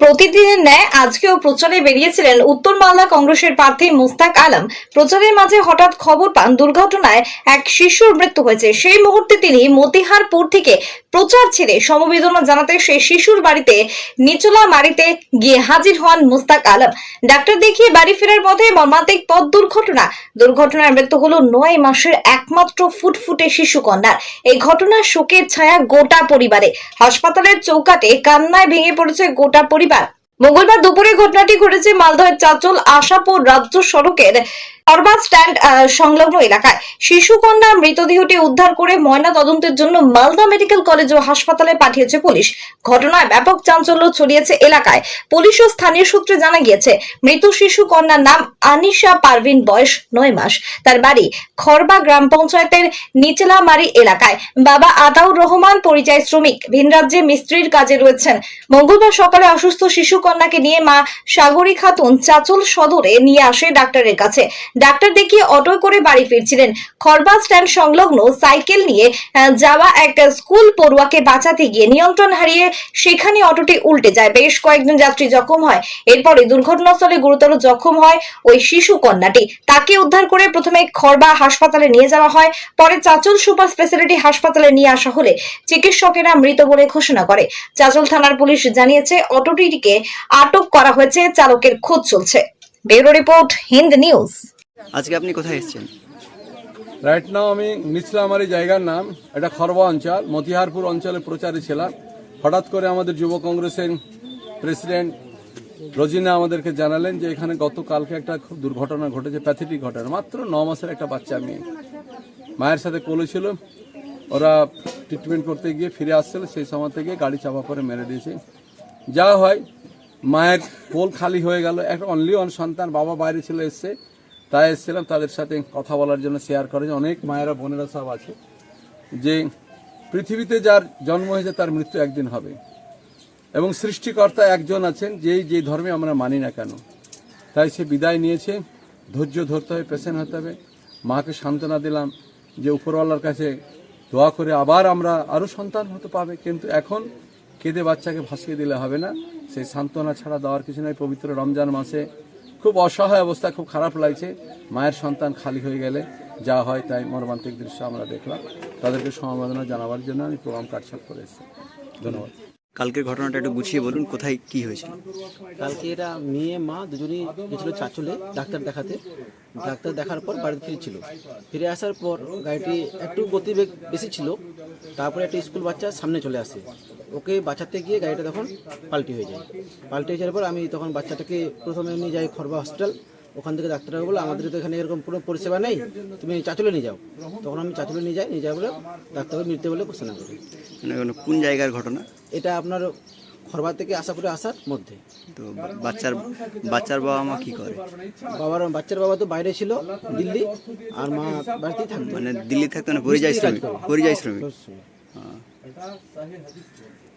প্রতিদিনের ন্যায় আজকেও প্রচারে বেরিয়েছিলেন উত্তর মালদা কংগ্রেসের প্রার্থী মুস্তাক আলম। প্রচারের মাঝে হঠাৎ খবর পান, দুর্ঘটনায় এক শিশুর মৃত্যু হয়েছে। সেই মুহূর্তে তিনি মতিহারপুর থেকে প্রচার ছেড়ে সমবেদনা জানাতে সেই শিশুর বাড়িতে নিচলা মারিতে গিয়ে হাজির হন মুস্তাক আলম। ডাক্তার দেখিয়ে বাড়ি ফেরার পথে মর্মান্তিক পথ দুর্ঘটনা। দুর্ঘটনায় মৃত্যু হলো নয় মাসের একমাত্র ফুটফুটে শিশু কন্যার। এই ঘটনার শোকের ছায়া গোটা পরিবারে। হাসপাতালের চৌকাটে কান্নায় ভেঙে পড়েছে গোটা পরিবার। মঙ্গলবার। দুপুরে ঘটনাটি ঘটেছে মালদহের চাঁচল আশাপুর রাজ্য সড়কের অরবা স্ট্যান্ড সংলগ্ন এলাকায়। শিশু মৃতদেহটি উদ্ধার করে ময়না তদন্তের জন্য মালদা মেডিকেল কলেজ ও হাসপাতালে পাঠিয়েছে পুলিশ। ঘটনায় ব্যাপক চাঞ্চল্য ছড়িয়েছে এলাকায়। পুলিশ ও স্থানীয় সূত্রে জানা গিয়েছে, মৃত নাম আনিশা পারভিন, বয়স নয় মাস। তার বাড়ি খরবা গ্রাম পঞ্চায়েতের নিচলামারি এলাকায়। বাবা আতাউর রহমান পরিযায়ী শ্রমিক। ভিন রাজ্যে মিস্ত্রির কাজে রয়েছেন। মঙ্গলবার সকালে অসুস্থ শিশু কন্যাকে নিয়ে মা সাগরী খাতুন চাচল সদরে নিয়ে আসে ডাক্তারের কাছে। ডাক্তার দেখিয়ে অটো করে বাড়ি ফিরছিলেন। খরবা স্ট্যান্ড সংলগ্ন সাইকেল নিয়ে যাওয়া এক স্কুল পড়ুয়াকে বাঁচাতে গিয়ে নিয়ন্ত্রণ হারিয়ে সেখানে অটোটি উল্টে যায়। বেশ কয়েকজন যাত্রী জখম হয়। এরপরে দুর্ঘটনাস্থলে গুরুতর জখম হয় ওই শিশু কন্যাটি। তাকে উদ্ধার করে প্রথমে খরবা হাসপাতালে নিয়ে যাওয়া হয়, পরে চাচল সুপার স্পেশালিটি হাসপাতালে নিয়ে আসা হলে চিকিৎসকেরা মৃত বলে ঘোষণা করে। চাচল থানার পুলিশ জানিয়েছে, অটোটিকে আটক করা হয়েছে, চালকের খোঁজ চলছে। Bureau report, Hind news. আজকে আপনি কোথায় এসেছেন? রাইট নাও আমি নিচলা আমার এই জায়গার নাম, এটা খরবা অঞ্চল, মতিহারপুর অঞ্চলে প্রচারে ছিলাম হঠাৎ করে আমাদের যুব কংগ্রেসের প্রেসিডেন্ট রোজিনা আমাদেরকে জানালেন যে এখানে গতকালকে একটা খুব দুর্ঘটনা ঘটেছে, প্যাথেটিক ঘটনা। মাত্র ন মাসের একটা বাচ্চা মেয়ে। মায়ের সাথে কোলে ছিল। ওরা ট্রিটমেন্ট করতে গিয়ে ফিরে আসছিল, সেই সময় থেকে গাড়ি চাপা করে মেরে দিয়েছে। যা হয়, মায়ের কোল খালি হয়ে গেল। একটা অনলি অন সন্তান, বাবা বাইরে ছিল এসছে। তাই এসেছিলাম তাদের সাথে কথা বলার জন্য শেয়ার করে অনেক মায়েরা, বোনেরা সব আছে যে পৃথিবীতে যার জন্ম হয়েছে তার মৃত্যু একদিন হবে। এবং সৃষ্টিকর্তা একজন আছেন, যেই যে ধর্মে আমরা মানি না কেন। তাই সে বিদায় নিয়েছে, ধৈর্য ধরতে হবে পেশেন্ট হতে হবে। মাকে সান্ত্বনা দিলাম যে উপরওয়ালার কাছে দোয়া করে আবার আমরা আরও সন্তান হতে পাবে। কিন্তু এখন কেঁদে বাচ্চাকে ভাসিয়ে দিলে হবে না। সেই সান্ত্বনা ছাড়া দেওয়ার কিছু নয় পবিত্র রমজান মাসে খুব অসহায় অবস্থা খুব খারাপ লাগছে। মায়ের সন্তান খালি হয়ে গেলে যা হয় তাই মর্মান্তিক দৃশ্য আমরা দেখলাম। তাদেরকে সমবেদনা জানাবার জন্য আমি প্রোগ্রাম কাটছাট করে এসেছি। ধন্যবাদ। কালকের ঘটনাটা একটু গুছিয়ে বলুন কোথায় কি হয়েছিল কালকে এরা মেয়ে মা দুজনেই গেছিল চাচলে ডাক্তার দেখাতে। ডাক্তার দেখার পর বাড়িতে ফিরছিল। ফিরে আসার পর গাড়িটি একটু গতিবেগ বেশি ছিল। তারপরে একটা স্কুল বাচ্চা সামনে চলে আসে। ওকে বাঁচাতে গিয়ে গাড়িটা তখন পাল্টি হয়ে যায়। পাল্টি হয়ে যাওয়ার পর আমি তখন বাচ্চাটাকে প্রথমে নিয়ে যাই খরবা হসপিটাল ওখান থেকে ডাক্তারবাবু বলে আমাদের তো এখানে এরকম কোনো পরিষেবা নেই। তুমি চাচলে নিয়ে যাও। তখন আমি চাচলে নিয়ে যাই নিয়ে যাওয়ার পরে ডাক্তারবাবু মৃত্যু বলে ঘোষণা করি। মানে কোনো জায়গার ঘটনা? এটা আপনার খরবা থেকে আশাপুরে আসার মধ্যে। তো বাচ্চার বাচ্চার বাবা মা কি করে? বাবার বাচ্চার বাবা তো বাইরে ছিল দিল্লি আর মা বাড়িতেই থাকতো। মানে দিল্লি থাকতে মানে পরিযায়ী শ্রমিক। পরিযায়ী শ্রমিক। হ্যাঁ। 你看三天它就死了。